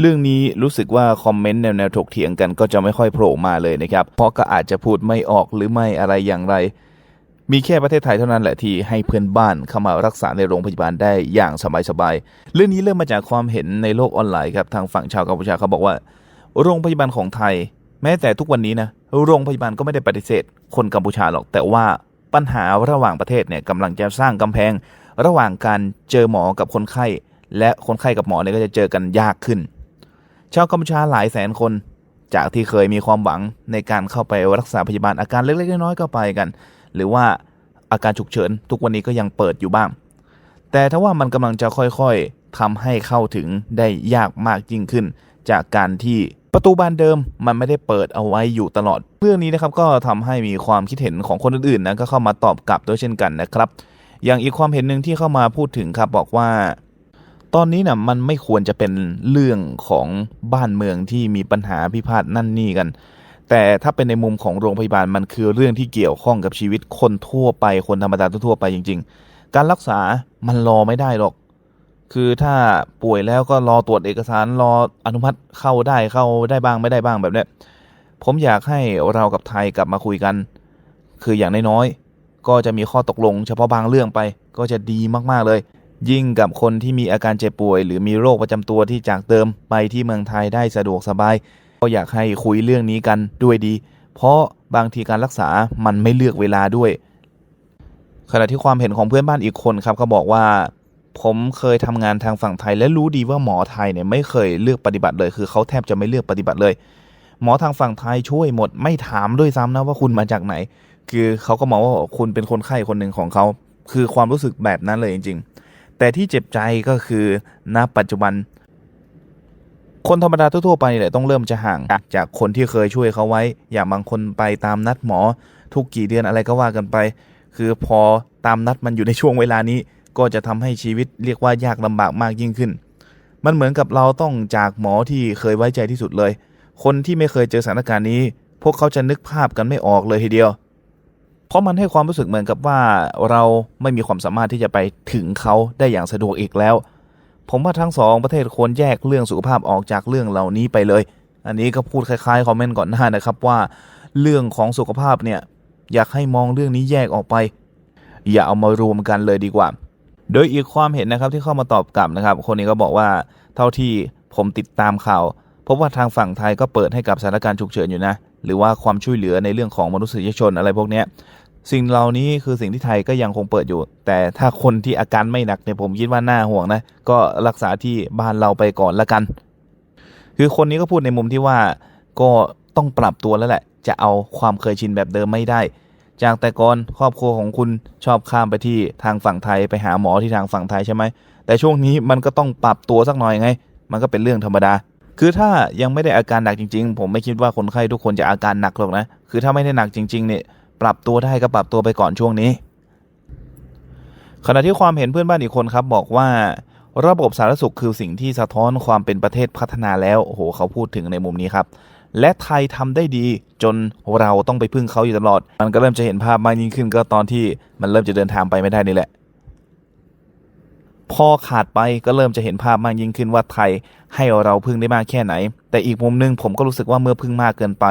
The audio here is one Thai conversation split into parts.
เรื่องนี้รู้สึกว่าคอมเมนต์แนวๆถกเถียงกันก็จะไม่ค่อยโผล่มาเลยนะครับ เพราะก็อาจจะพูดไม่ออกหรือไม่อะไรอย่างไร มีแค่ประเทศไทยเท่านั้นแหละที่ให้เพื่อนบ้านเข้ามารักษาในโรงพยาบาลได้อย่างสบายๆ เรื่องนี้เริ่มมาจากความเห็นในโลกออนไลน์ครับทางฝั่งชาวกัมพูชาเขาบอกว่า โรงพยาบาลของไทย แม้แต่ทุกวันนี้นะโรงพยาบาลก็ไม่ได้ปฏิเสธ คนกัมพูชาหรอก แต่ว่าปัญหาระหว่างประเทศเนี่ยกำลังจะสร้างกำแพง ระหว่างการเจอหมอกับคนไข้ และคนไข้กับหมอเนี่ยก็จะเจอกันยากขึ้น ชาวกัมพูชาหลายแสนคน จากที่เคยมีความหวังในการเข้าไปรักษาพยาบาลอาการเล็กๆน้อยๆก็ไปกัน หรือว่าอาการฉุกเฉินทุกวันนี้ก็ยังเปิดอยู่บ้าง แต่ถ้าว่ามันกำลังจะค่อยๆทำให้เข้าถึงได้ยากมากยิ่งขึ้น จากการที่ประตูบานเดิมมันไม่ได้เปิดเอาไว้อยู่ตลอด เรื่องนี้นะครับก็ทำให้มีความคิดเห็นของคนอื่นๆนะก็เข้ามาตอบกลับด้วยเช่นกันนะครับ อย่างอีกความเห็นหนึ่งที่เข้ามาพูดถึงครับบอกว่า ตอนนี้นะ่ะมันไม่ควรจะเป็นเรื่องของบ้านเมืองที่มีปัญหาพิพาทนั่นนี่กัน แต่ถ้าเป็นในมุมของโรงพยาบาลมันคือเรื่องที่เกี่ยวข้องกับชีวิตคนทั่วไปคนธรรมดาทั่วไปจริง ๆ การรักษามันรอไม่ได้หรอก คือถ้าป่วยแล้วก็รอตรวจเอกสารรออนุมัติเข้าได้เข้าได้บ้างไม่ได้บ้างแบบเนี้ยผมอยากให้เรากับไทยกลับมาคุยกัน คืออย่างน้อยๆก็จะมีข้อตกลงเฉพาะบางเรื่องไปก็จะดีมากๆเลย ยิ่งกับคนที่มีอาการเจ็บป่วย หรือมีโรคประจำตัวที่จากเดิมไปที่เมืองไทยได้สะดวกสบาย ก็อยากให้คุยเรื่องนี้กันด้วยดี เพราะบางทีการรักษามันไม่เลือกเวลาด้วย ขณะที่ความเห็นของเพื่อนบ้านอีกคนครับเขาบอกว่าผมเคยทำงานทางฝั่งไทยและรู้ดีว่าหมอไทยเนี่ยไม่เคยเลือกปฏิบัติเลย คือเขาแทบจะไม่เลือกปฏิบัติเลย หมอทางฝั่งไทยช่วยหมดไม่ถามด้วยซ้ำนะว่าคุณมาจากไหน คือเขาก็มองว่าคุณเป็นคนไข้คนหนึ่งของเขา คือความรู้สึกแบบนั้นเลยจริง ๆ แต่ที่เจ็บใจก็คือณปัจจุบัน คนธรรมดาทั่วๆไปนี่แหละต้องเริ่มจะห่าง จากคนที่เคยช่วยเขาไว้ อย่างบางคนไปตามนัดหมอ ทุกกี่เดือนอะไรก็ว่ากันไป คือพอตามนัดมันอยู่ในช่วงเวลานี้ ก็จะทำให้ชีวิตเรียกว่ายากลำบากมากยิ่งขึ้น มันเหมือนกับเราต้องจากหมอที่เคยไว้ใจที่สุดเลย คนที่ไม่เคยเจอสถานการณ์นี้ พวกเขาจะนึกภาพกันไม่ออกเลยทีเดียว ราะมันให้ความรู้สึกเหมือนกับว่าเราไม่มีความสามารถที่จะไปถึงเขาได้อย่างสะดวกอีกแล้ว ผมว่าทั้งสองประเทศควรแยกเรื่องสุขภาพออกจากเรื่องเหล่านี้ไปเลย อันนี้ก็พูดคล้ายๆคอมเมนต์ก่อนหน้านะครับว่า เรื่องของสุขภาพเนี่ยอยากให้มองเรื่องนี้แยกออกไป อย่าเอามารวมกันเลยดีกว่า โดยอีกความเห็นนะครับที่เข้ามาตอบกลับนะครับ คนนี้ก็บอกว่าเท่าที่ผมติดตามข่าวพบว่าทางฝั่งไทยก็เปิดให้กับสถานการณ์ฉุกเฉินอยู่นะ หรือว่าความช่วยเหลือในเรื่องของมนุษยชนอะไรพวกเนี้ย สิ่งเหล่านี้คือสิ่งที่ไทยก็ยังคงเปิดอยู่ แต่ถ้าคนที่อาการไม่หนักเนี่ยผมคิดว่าน่าห่วงนะ ก็รักษาที่บ้านเราไปก่อนละกัน คือคนนี้ก็พูดในมุมที่ว่าก็ต้องปรับตัวแล้วแหละ จะเอาความเคยชินแบบเดิมไม่ได้ จากแต่ก่อนครอบครัวของคุณชอบข้ามไปที่ทางฝั่งไทยไปหาหมอที่ทางฝั่งไทยใช่ไหม แต่ช่วงนี้มันก็ต้องปรับตัวสักหน่อยไง มันก็เป็นเรื่องธรรมดา คือถ้ายังไม่ได้อาการหนักจริง ๆ ผมไม่คิดว่าคนไข้ทุกคนจะอาการหนักหรอกนะ คือถ้าไม่ได้หนักจริงๆเนี่ย ปรับตัวได้ก็ปรับตัวไปก่อนช่วงนี้ ขณะที่ความเห็นเพื่อนบ้านอีกคนครับบอกว่าระบบสาธารณสุขคือสิ่งที่สะท้อนความเป็นประเทศพัฒนาแล้วโอ้โหเขาพูดถึงในมุมนี้ครับ และไทยทำได้ดีจนเราต้องไปพึ่งเขาอยู่ตลอด มันก็เริ่มจะเห็นภาพมากยิ่งขึ้นก็ตอนที่มันเริ่มจะเดินทางไปไม่ได้นี่แหละ พอขาดไปก็เริ่มจะเห็นภาพมากยิ่งขึ้นว่าไทยให้เราพึ่งได้มากแค่ไหน แต่อีกมุมหนึงผมก็รู้สึกว่าเมื่อพึ่งมากเกินไป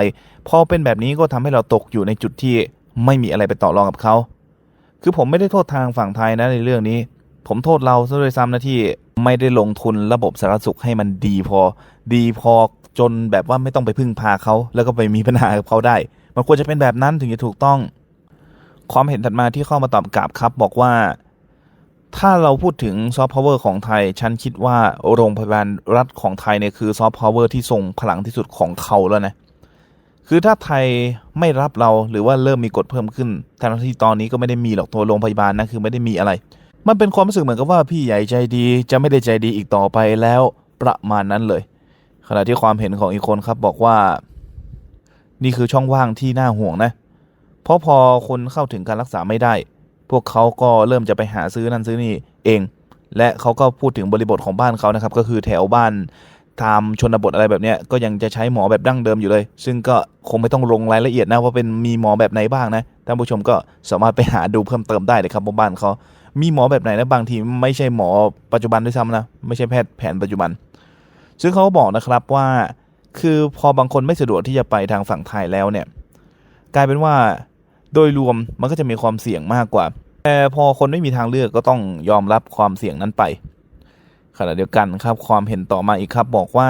พอเป็นแบบนี้ก็ทำให้เราตกอยู่ในจุดที่ไม่มีอะไรไปต่อรองกับเขา คือผมไม่ได้โทษทางฝั่งไทยนะในเรื่องนี้ ผมโทษเราซะด้วยซ้ำนะที่ไม่ได้ลงทุนระบบสาธารณสุขให้มันดีพอ ดีพอจนแบบว่าไม่ต้องไปพึ่งพาเขาแล้วก็ไปมีปัญหากับเขาได้ มันควรจะเป็นแบบนั้นถึงจะถูกต้อง ความเห็นถัดมาที่เข้ามาตอบกลับครับบอกว่า ถ้าเราพูดถึงซอฟต์พาวเวอร์ของไทย ฉันคิดว่าโรงพยาบาลรัฐของไทยเนี่ยคือซอฟต์พาวเวอร์ที่ทรงพลังที่สุดของเขาแล้วนะ คือถ้าไทยไม่รับเราหรือว่าเริ่มมีกฎเพิ่มขึ้นทั้งที่ตอนนี้ก็ไม่ได้มีหรอกตัวโรงพยาบาลนะคือไม่ได้มีอะไร มันเป็นความรู้สึกเหมือนกับว่าพี่ใหญ่ใจดีจะไม่ได้ใจดีอีกต่อไปแล้วประมาณนั้นเลย ขณะที่ความเห็นของอีกคนครับบอกว่า นี่คือช่องว่างที่น่าห่วงนะ เพราะพอคนเข้าถึงการรักษาไม่ได้ วกเขาก็เริ่มจะไปหาซื้อนั่นซื้อนี่เอง และเขาก็พูดถึงบริบทของบ้านเขานะครับ ก็คือแถวบ้านตามชนบทอะไรแบบนี้ก็ยังจะใช้หมอแบบดั้งเดิมอยู่เลย ซึ่งก็คงไม่ต้องลงรายละเอียดนะว่าเป็นมีหมอแบบไหนบ้างนะท่านผู้ชมก็สามารถไปหาดูเพิ่มเติมได้เลยครับว่าบ้านเขามีหมอแบบไหนนะบางทีไม่ใช่หมอปัจจุบันด้วยซ้ำนะไม่ใช่แพทย์แผนปัจจุบัน ซึ่งเขาก็บอกนะครับว่า คือพอบางคนไม่สะดวกที่จะไปทางฝั่งไทยแล้วเนี่ย กลายเป็นว่าโดยรวมมันก็จะมีความเสี่ยงมากกว่า แต่พอคนไม่มีทางเลือกก็ต้องยอมรับความเสี่ยงนั้นไป ขณะเดียวกันครับความเห็นต่อมาอีกครับบอกว่า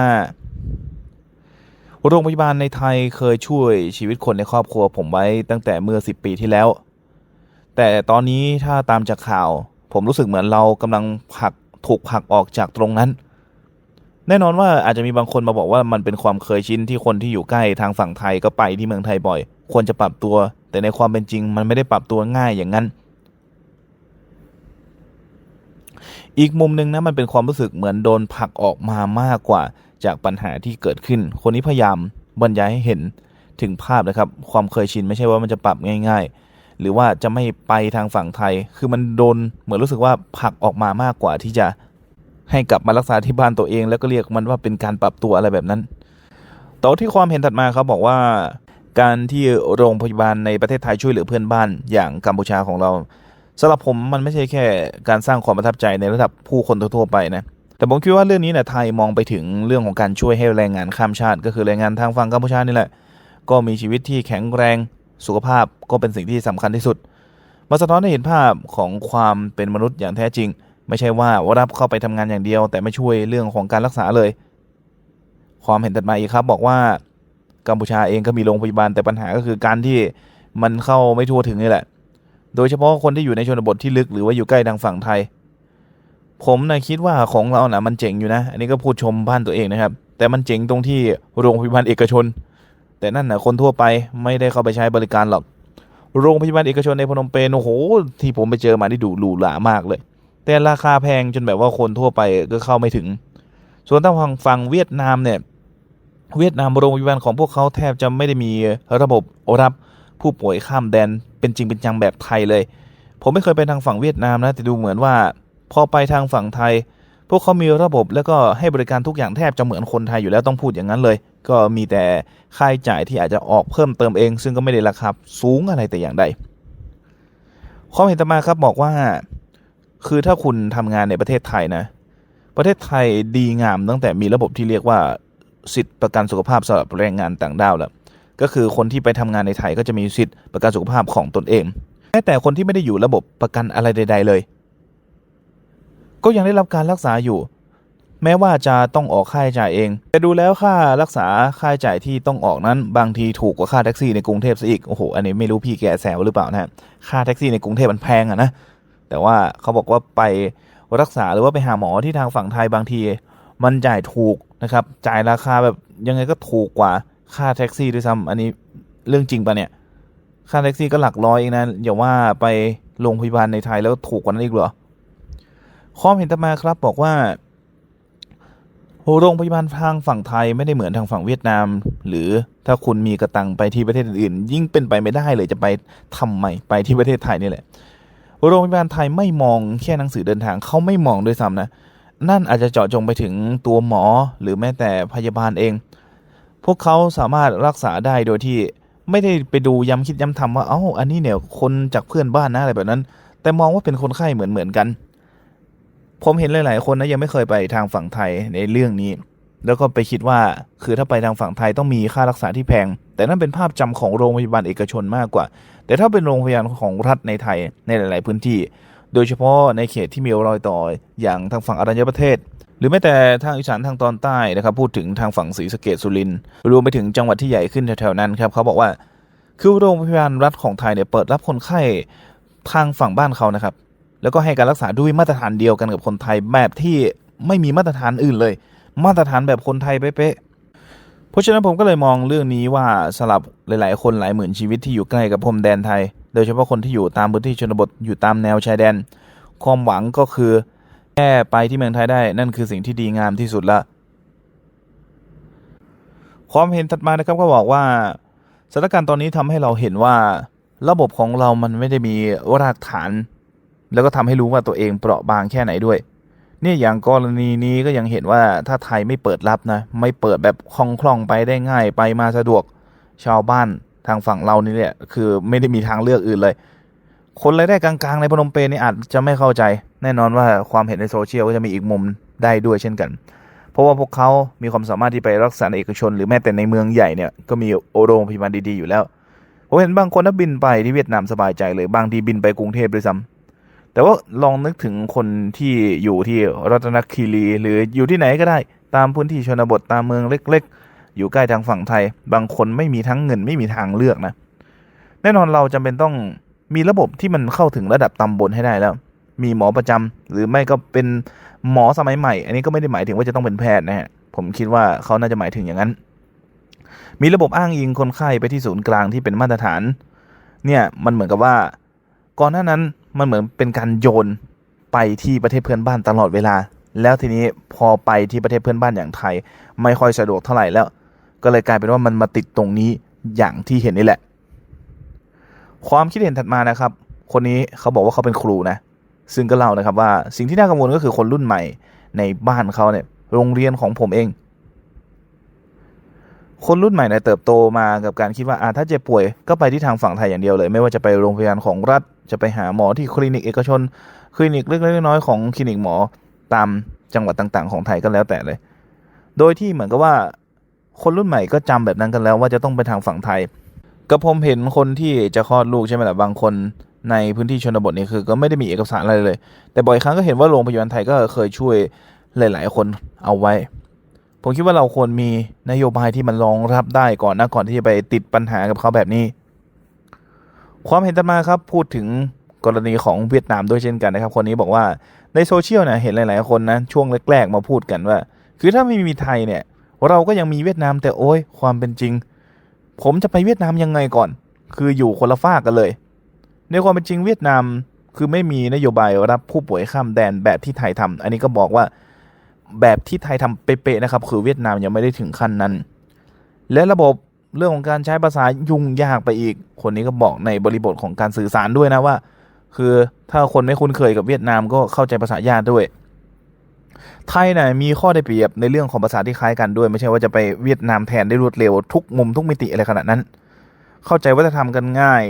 โรงพยาบาลในไทยเคยช่วยชีวิตคนในครอบครัวผมไว้ตั้งแต่เมื่อ 10 ปีที่แล้ว แต่ตอนนี้ถ้าตามจากข่าว ผมรู้สึกเหมือนเรากำลังผลักถูกผลักออกจากตรงนั้น แน่นอนว่าอาจจะมีบางคนมาบอกว่ามันเป็นความเคยชินที่คนที่อยู่ใกล้ทางฝั่งไทยก็ไปที่เมืองไทยบ่อย ควรจะปรับตัว แต่ในความเป็นจริงมันไม่ได้ปรับตัวง่ายอย่างนั้น อีกมุมหนึ่งนะมันเป็นความรู้สึกเหมือนโดนผลักออกมามากกว่า จากปัญหาที่เกิดขึ้น คนนี้พยายามบรรยายให้เห็นถึงภาพนะครับ ความเคยชินไม่ใช่ว่ามันจะปรับง่าย ๆ หรือว่าจะไม่ไปทางฝั่งไทย คือมันโดนเหมือนรู้สึกว่าผลักออกมามากกว่าที่จะให้กลับมารักษาที่บ้านตัวเอง แล้วก็เรียกมันว่าเป็นการปรับตัวอะไรแบบนั้นต่อที่ความเห็นถัดมาเขาบอกว่า การที่โรงพยาบาลในประเทศไทยช่วยเหลือเพื่อนบ้านอย่างกัมพูชาของเรา สำหรับผมมันไม่ใช่แค่การสร้างความประทับใจในระดับผู้คนทั่วๆไปนะแต่ผมคิดว่าเรื่องนี้เนี่ยไทยมองไปถึงเรื่องของการช่วยให้แรงงานข้ามชาติ ก็คือแรงงานทางฝั่งกัมพูชานี่แหละ ก็มีชีวิตที่แข็งแรงสุขภาพก็เป็นสิ่งที่สำคัญที่สุด มาสะท้อนให้เห็นภาพของความเป็นมนุษย์อย่างแท้จริง ไม่ใช่ว่ารับเข้าไปทำงานอย่างเดียว แต่ไม่ช่วยเรื่องของการรักษาเลย ความเห็นถัดมาอีกครับบอกว่ากัมพูชาเองก็มีโรงพยาบาลแต่ปัญหาก็คือการที่มันเข้าไม่ทั่วถึงนี่แหละ โดยเฉพาะคนที่อยู่ในชนบทที่ลึกหรือว่าอยู่ใกล้ทางฝั่งไทย ผมนะคิดว่าของเรานะมันเจ๋งอยู่นะ อันนี้ก็พูดชมบ้านตัวเองนะครับ แต่มันเจ๋งตรงที่โรงพยาบาลเอกชน แต่นั่นนะคนทั่วไปไม่ได้เข้าไปใช้บริการหรอกโรงพยาบาลเอกชนในพนมเปญโอ้โหที่ผมไปเจอมาที่ดูหรูหรามากเลย แต่ราคาแพงจนแบบว่าคนทั่วไปก็เข้าไม่ถึง ส่วนทางฝั่งฝั่งเวียดนามเนี่ยเวียดนามโรงพยาบาลของพวกเขาแทบจะไม่ได้มีระบบรับ ผู้ป่วยข้ามแดนเป็นจริงเป็นจังแบบไทยเลย ผมไม่เคยไปทางฝั่งเวียดนามนะแต่ดูเหมือนว่า พอไปทางฝั่งไทย พวกเขามีระบบแล้วก็ให้บริการทุกอย่างแทบจะเหมือนคนไทยอยู่แล้วต้องพูดอย่างนั้นเลย ก็มีแต่ค่าใช้จ่ายที่อาจจะออกเพิ่มเติมเอง ซึ่งก็ไม่ได้ราคาสูงอะไรแต่อย่างใดความเห็นต่อมาครับบอกว่า คือถ้าคุณทำงานในประเทศไทยนะ ประเทศไทยดีงามตั้งแต่มีระบบที่เรียกว่าสิทธิประกันสุขภาพสำหรับแรงงานต่างด้าวแล้ว ก็คือคนที่ไปทำงานในไทยก็จะมีสิทธิ์ประกันสุขภาพของตนเองแม้แต่คนที่ไม่ได้อยู่ระบบประกันอะไรใด ๆ เลย ก็ยังได้รับการรักษาอยู่ แม้ว่าจะต้องออกค่าใช้จ่ายเอง แต่ดูแล้วค่ารักษาค่าใช้จ่ายที่ต้องออกนั้น บางทีถูกกว่าค่าแท็กซี่ในกรุงเทพซะอีก โอ้โห อันนี้ไม่รู้พี่แกแซวหรือเปล่านะค่าแท็กซี่ในกรุงเทพมันแพงอะนะ แต่ว่าเขาบอกว่าไปรักษาหรือว่าไปหาหมอที่ทางฝั่งไทยบางที มันจ่ายถูกนะครับ จ่ายราคาแบบยังไงก็ถูกกว่า ค่าแท็กซี่ด้วยซ้ำอันนี้เรื่องจริงปะเนี่ย ค่าแท็กซี่ก็หลักร้อยเองนะอย่าว่าไปโรงพยาบาลในไทยแล้วถูกกว่านั้นอีกเหรอความเห็นต่อมาครับบอกว่าโรงพยาบาลทางฝั่งไทยไม่ได้เหมือนทางฝั่งเวียดนาม หรือถ้าคุณมีกระตังไปที่ประเทศอื่น ยิ่งเป็นไปไม่ได้เลยจะไปทำไมไปที่ประเทศไทยนี่แหละโรงพยาบาลไทยไม่มองแค่หนังสือเดินทางเขาไม่มองด้วยซ้ำนะ นั่นอาจจะเจาะจงไปถึงตัวหมอหรือแม้แต่พยาบาลเอง พวกเขาสามารถรักษาได้โดยที่ไม่ได้ไปดูย้ำคิดย้ำทำว่าเอ้าอันนี้เนี่ยคนจากเพื่อนบ้านนะอะไรแบบนั้น แต่มองว่าเป็นคนไข้เหมือนเหมือนกัน ผมเห็นหลาย ๆ คนนะยังไม่เคยไปทางฝั่งไทยในเรื่องนี้ แล้วก็ไปคิดว่าคือถ้าไปทางฝั่งไทยต้องมีค่ารักษาที่แพง แต่นั่นเป็นภาพจำของโรงพยาบาลเอกชนมากกว่า แต่ถ้าเป็นโรงพยาบาลของรัฐในไทยในหลาย ๆ พื้นที่ โดยเฉพาะในเขตที่มีรอยต่ออย่างทางฝั่งอรัญญประเทศ รือแม้แต่ทางอีสานทางตอนใต้นะครับพูดถึงทางฝั่งศรีสะเกดสุรินทร์รวมไปถึงจังหวัดที่ใหญ่ขึ้นแถวๆนั้นครับเขาบอกว่าคือโรงพยาบาลรัฐของไทยเนี่ยเปิดรับคนไข้ทางฝั่งบ้านเขานะครับ แล้วก็ให้การรักษาด้วยมาตรฐานเดียวกันกับคนไทยแบบที่ไม่มีมาตรฐานอื่นเลย มาตรฐานแบบคนไทยเป๊ะๆเพราะฉะนั้นผมก็เลยมองเรื่องนี้ว่าสลับหลาย ๆ คนหลายหมื่นชีวิตที่อยู่ใกล้กับพรมแดนไทย โดยเฉพาะคนที่อยู่ตามพื้นที่ชนบทอยู่ตามแนวชายแดน ความหวังก็คือ แค่ไปที่เมืองไทยได้นั่นคือสิ่งที่ดีงามที่สุดละความเห็นถัดมานะครับก็บอกว่าสถานการณ์ตอนนี้ทำให้เราเห็นว่าระบบของเรามันไม่ได้มีรากฐาน แล้วก็ทำให้รู้ว่าตัวเองเปราะบางแค่ไหนด้วย เนี่ยอย่างกรณีนี้ก็ยังเห็นว่าถ้าไทยไม่เปิดรับนะ ไม่เปิดแบบคล่องคล่องไปได้ง่ายไปมาสะดวกชาวบ้านทางฝั่งเรานี่แหละคือไม่ได้มีทางเลือกอื่นเลย คนรายได้กลางๆ ในพนมเปญนี่อาจจะไม่เข้าใจ แน่นอนว่าความเห็นในโซเชียลก็จะมีอีกมุมได้ด้วยเช่นกัน เพราะว่าพวกเขามีความสามารถที่ไปรักษาเอกชน หรือแม้แต่ในเมืองใหญ่เนี่ยก็มีโรงพยาบาลดีๆอยู่แล้วผมเห็นบางคนถ้าบินไปที่เวียดนามสบายใจเลยบางทีบินไปกรุงเทพด้วยซ้ำแต่ว่าลองนึกถึงคนที่อยู่ที่รัตนคีรี หรืออยู่ที่ไหนก็ได้ ตามพื้นที่ชนบทตามเมืองเล็ก ๆ อยู่ใกล้ทางฝั่งไทย บางคนไม่มีทั้งเงินไม่มีทางเลือกนะ แน่นอนเราจำเป็นต้อง มีระบบที่มันเข้าถึงระดับตำบลให้ได้แล้ว มีหมอประจำหรือไม่ก็เป็นหมอสมัยใหม่ อันนี้ก็ไม่ได้หมายถึงว่าจะต้องเป็นแพทย์นะฮะผมคิดว่าเขาน่าจะหมายถึงอย่างนั้น มีระบบอ้างอิงคนไข้ไปที่ศูนย์กลางที่เป็นมาตรฐาน เนี่ยมันเหมือนกับว่า ก่อนหน้านั้นมันเหมือนเป็นการโยนไปที่ประเทศเพื่อนบ้านตลอดเวลา แล้วทีนี้พอไปที่ประเทศเพื่อนบ้านอย่างไทย ไม่ค่อยสะดวกเท่าไหร่แล้ว ก็เลยกลายเป็นว่ามันมาติดตรงนี้อย่างที่เห็นนี่แหละ ความคิดเห็นถัดมานะครับ คนนี้เขาบอกว่าเขาเป็นครูนะซึ่งก็เล่านะครับว่าสิ่งที่น่ากังวลก็คือคนรุ่นใหม่ในบ้านเขาเนี่ยโรงเรียนของผมเอง คนรุ่นใหม่เนี่ยเติบโตมากับการคิดว่าอาถ้าเจ็บป่วยก็ไปที่ทางฝั่งไทยอย่างเดียวเลย ไม่ว่าจะไปโรงพยาบาลของรัฐ จะไปหาหมอที่คลินิกเอกชน คลินิกเล็กๆน้อยๆของคลินิกหมอตามจังหวัดต่างๆ ของไทยก็แล้วแต่เลย โดยที่เหมือนกับว่า คนรุ่นใหม่ก็จำแบบนั้นกันแล้วว่าจะต้องไปทางฝั่งไทย ก็ผมเห็นคนที่จะคลอดลูกใช่ไหมล่ะบางคนในพื้นที่ชนบทนี่คือ ก็ไม่ได้มีเอกสารอะไรเลย แต่บ่อยครั้งก็เห็นว่าโรงพยาบาลไทยก็เคยช่วยหลาย ๆ คนเอาไว้ ผมคิดว่าเราควรมีนโยบายที่มันรองรับได้ก่อนนะก่อนที่จะไปติดปัญหากับเขาแบบนี้ ความเห็นต่อมาครับพูดถึงกรณีของเวียดนามด้วยเช่นกันนะครับ คนนี้บอกว่าในโซเชียลเนี่ยเห็นหลาย ๆ คนนะช่วงแรก ๆ มาพูดกันว่า คือถ้าไม่มีไทยเนี่ยเราก็ยังมีเวียดนามแต่โอ้ยความเป็นจริง ผมจะไปเวียดนามยังไงก่อน คืออยู่คนละฝากกันเลย ในความเป็นจริงเวียดนามคือไม่มีนโยบายรับผู้ป่วยข้ามแดนแบบที่ไทยทำอันนี้ก็บอกว่าแบบที่ไทยทำเป๊ะๆนะครับ คือเวียดนามยังไม่ได้ถึงขั้นนั้น และระบบเรื่องของการใช้ภาษายุ่งยากไปอีก คนนี้ก็บอกในบริบทของการสื่อสารด้วยนะว่า คือถ้าคนไม่คุ้นเคยกับเวียดนามก็เข้าใจภาษายากด้วย ไทยนะมีข้อได้เปรียบในเรื่องของภาษาที่คล้ายกันด้วย ไม่ใช่ว่าจะไปเวียดนามแทนได้รวดเร็วทุกมุมทุกมิติอะไรขนาดนั้น เข้าใจว่าจะทำกันง่าย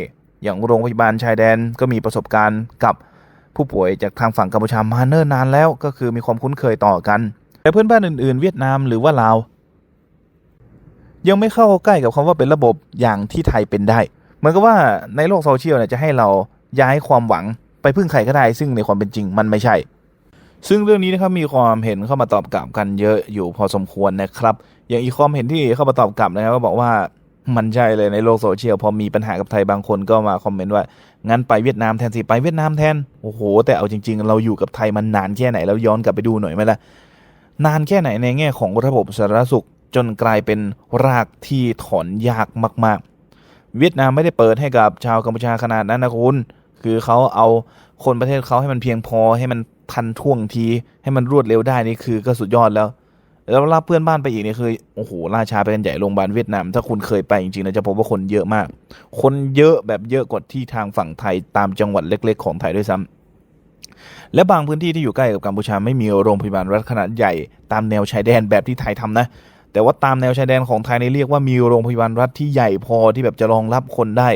อย่างโรงพยาบาลชายแดนก็มีประสบการณ์กับผู้ป่วยจากทางฝั่งกัมพูชามาเนิ่นนานแล้ว ก็คือมีความคุ้นเคยต่อกัน แต่เพื่อนบ้านอื่นๆ เวียดนามหรือว่าลาวยังไม่เข้าใกล้กับคำว่าเป็นระบบอย่างที่ไทยเป็นได้เหมือนกับว่าในโลกโซเชียลเนี่ยจะให้เราย้ายความหวังไปพึ่งใครก็ได้ ซึ่งในความเป็นจริงมันไม่ใช่ ซึ่งเรื่องนี้นะครับมีความเห็นเข้ามาตอบกลับกันเยอะอยู่พอสมควรนะครับ อย่างอีกความเห็นที่เข้ามาตอบกลับนะครับก็บอกว่ามันใช่เลยในโลกโซเชียลพอมีปัญหากับไทยบางคนก็มาคอมเมนต์ว่า งั้นไปเวียดนามแทนสิไปเวียดนามแทน โอ้โห แต่เอาจริง ๆ เราอยู่กับไทยมันนานแค่ไหนแล้วย้อนกลับไปดูหน่อยไหมล่ะ นานแค่ไหนในแง่ของระบบสาธารณสุข จนกลายเป็นรากที่ถอนยากมาก ๆ เวียดนามไม่ได้เปิดให้กับชาวกัมพูชาขนาดนั้นนะคุณ คือเขาเอาคนประเทศเขาให้มันเพียงพอให้มัน ทันท่วงทีให้มันรวดเร็วได้นี่คือก็สุดยอดแล้ว แล้วรับเพื่อนบ้านไปอีกนี่คือโอ้โหราชาไปกันใหญ่โรงพยาบาลเวียดนาม ถ้าคุณเคยไปจริงๆนะจะพบว่าคนเยอะมาก คนเยอะแบบเยอะกว่าที่ทางฝั่งไทยตามจังหวัดเล็ก ๆ ของไทยด้วยซ้ำและบางพื้นที่ที่อยู่ใกล้กับกัมพูชาไม่มีโรงพยาบาลรัฐขนาดใหญ่ตามแนวชายแดนแบบที่ไทยทำนะแต่ว่าตามแนวชายแดนของไทยในเรียกว่ามีโรงพยาบาลรัฐที่ใหญ่พอที่แบบจะรองรับคนได้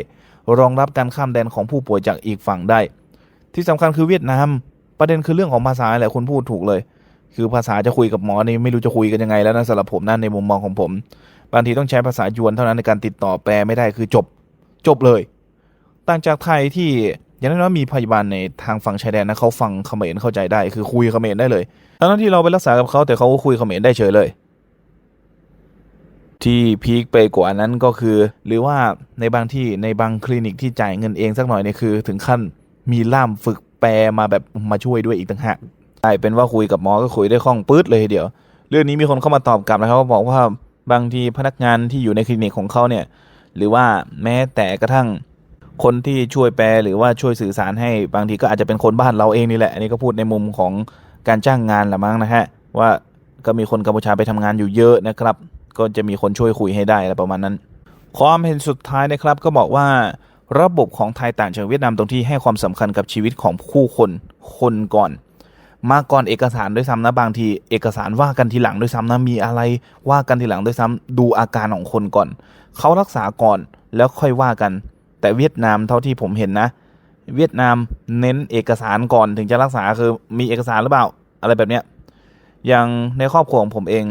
รองรับการข้ามแดนของผู้ป่วยจากอีกฝั่งได้ ที่สำคัญคือเวียดนาม ประเด็นคือเรื่องของภาษาแหละคุณพูดถูกเลย คือภาษาจะคุยกับหมอนี่ไม่รู้จะคุยกันยังไงแล้วนะสำหรับผมนั่นในมุมมองของผม บางทีต้องใช้ภาษายวนเท่านั้นในการติดต่อแปลไม่ได้คือจบ จบเลย ต่างจากไทยที่อย่างน้อยมีพยาบาลในทางฝั่งชายแดนนะเขาฟังเขมรเข้าใจได้ คือคุยเขมรได้เลยทั้งที่เราไปรักษากับเขาแต่เขาก็คุยเขมรได้เฉยเลย ที่พีคไปกว่านั้นก็คือ หรือว่าในบางที่ในบางคลินิกที่จ่ายเงินเองสักหน่อยเนี่ยคือ ถึงขั้นมีล่ามฝึก แปลมาแบบมาช่วยด้วยอีกต่างหากกลายเป็นว่าคุยกับหมอก็คุยได้คล่องปื๊ดเลยเดียว เรื่องนี้มีคนเข้ามาตอบกลับนะครับบอกว่าบางทีพนักงานที่อยู่ในคลินิกของเขาเนี่ย หรือว่าแม้แต่กระทั่งคนที่ช่วยแปลหรือว่าช่วยสื่อสารให้บางทีก็อาจจะเป็นคนบ้านเราเองนี่แหละ อันนี้ก็พูดในมุมของการจ้างงานละมั้งนะฮะ ว่าก็มีคนกัมพูชาไปทำงานอยู่เยอะนะครับ ก็จะมีคนช่วยคุยให้ได้อะไรประมาณนั้น ความเห็นสุดท้ายนะครับก็บอกว่า ระบบของไทยต่างจากเวียดนามตรงที่ให้ความสำคัญกับชีวิตของผู้คนคนก่อน มาก่อนเอกสารด้วยซ้ำนะบางทีเอกสารว่ากันทีหลังด้วยซ้ำนะมีอะไร ว่ากันทีหลังด้วยซ้ำดูอาการของคนก่อน เขารักษาก่อนแล้วค่อยว่ากัน แต่เวียดนามเท่าที่ผมเห็นนะ เวียดนามเน้นเอกสารก่อนถึงจะรักษาคือมีเอกสารหรือเปล่าอะไรแบบเนี้ยอย่างในครอบครัวของผมเอง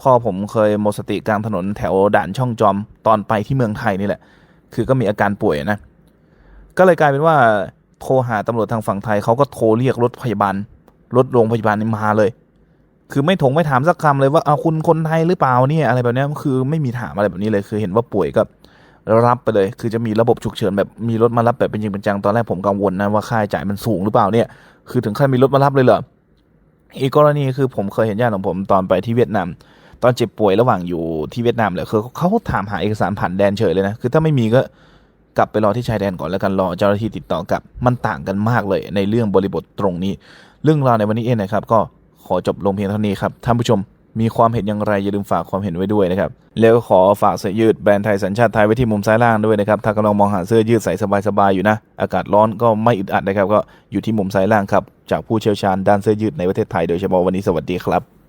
พ่อผมเคยหมดสติกลางถนนแถวด่านช่องจอมตอนไปที่เมืองไทยนี่แหละ คือก็มีอาการป่วยนะ ก็เลยกลายเป็นว่าโทรหาตำรวจทางฝั่งไทยเขาก็โทรเรียกรถพยาบาล รถโรงพยาบาลนี่มาเลย คือไม่ถงไม่ถามสักคำเลยว่าเอาคุณคนไทยหรือเปล่าเนี่ยอะไรแบบนี้คือไม่มีถามอะไรแบบนี้เลยคือเห็นว่าป่วยก็รับไปเลย คือจะมีระบบฉุกเฉินแบบมีรถมารับแบบเป็นจริงเป็นจังตอนแรกผมกังวลนะว่าค่าใช้จ่ายมันสูงหรือเปล่าเนี่ย คือถึงขั้นมีรถมารับเลยเหรออีกกรณีคือผมเคยเห็นญาติของผมตอนไปที่เวียดนาม ตอนเจ็บป่วยระหว่างอยู่ที่เวียดนามเลยคือเขาถามหาเอกสารผ่านแดนเฉยเลยนะ คือถ้าไม่มีก็กลับไปรอที่ชายแดนก่อนแล้วกันรอเจ้าหน้าที่ติดต่อกลับ มันต่างกันมากเลยในเรื่องบริบทตรงนี้ เรื่องราวในวันนี้เองนะครับ ก็ขอจบลงเพียงเท่านี้ครับท่านผู้ชมมีความเห็นอย่างไรอย่าลืมฝากความเห็นไว้ด้วยนะครับ แล้วขอฝากเสื้อยืดแบรนด์ไทยสัญชาติไทยไว้ที่มุมซ้ายล่างด้วยนะครับ ถ้ากำลังมองหาเสื้อยืดใส่สบายๆอยู่นะ อากาศร้อนก็ไม่อึดอัดนะครับ ก็อยู่ที่มุมซ้ายล่างครับ จากผู้เชี่ยวชาญด้านเสื้อยืดในประเทศไทยโดยเฉพาะวันนี้สวัสดีครับ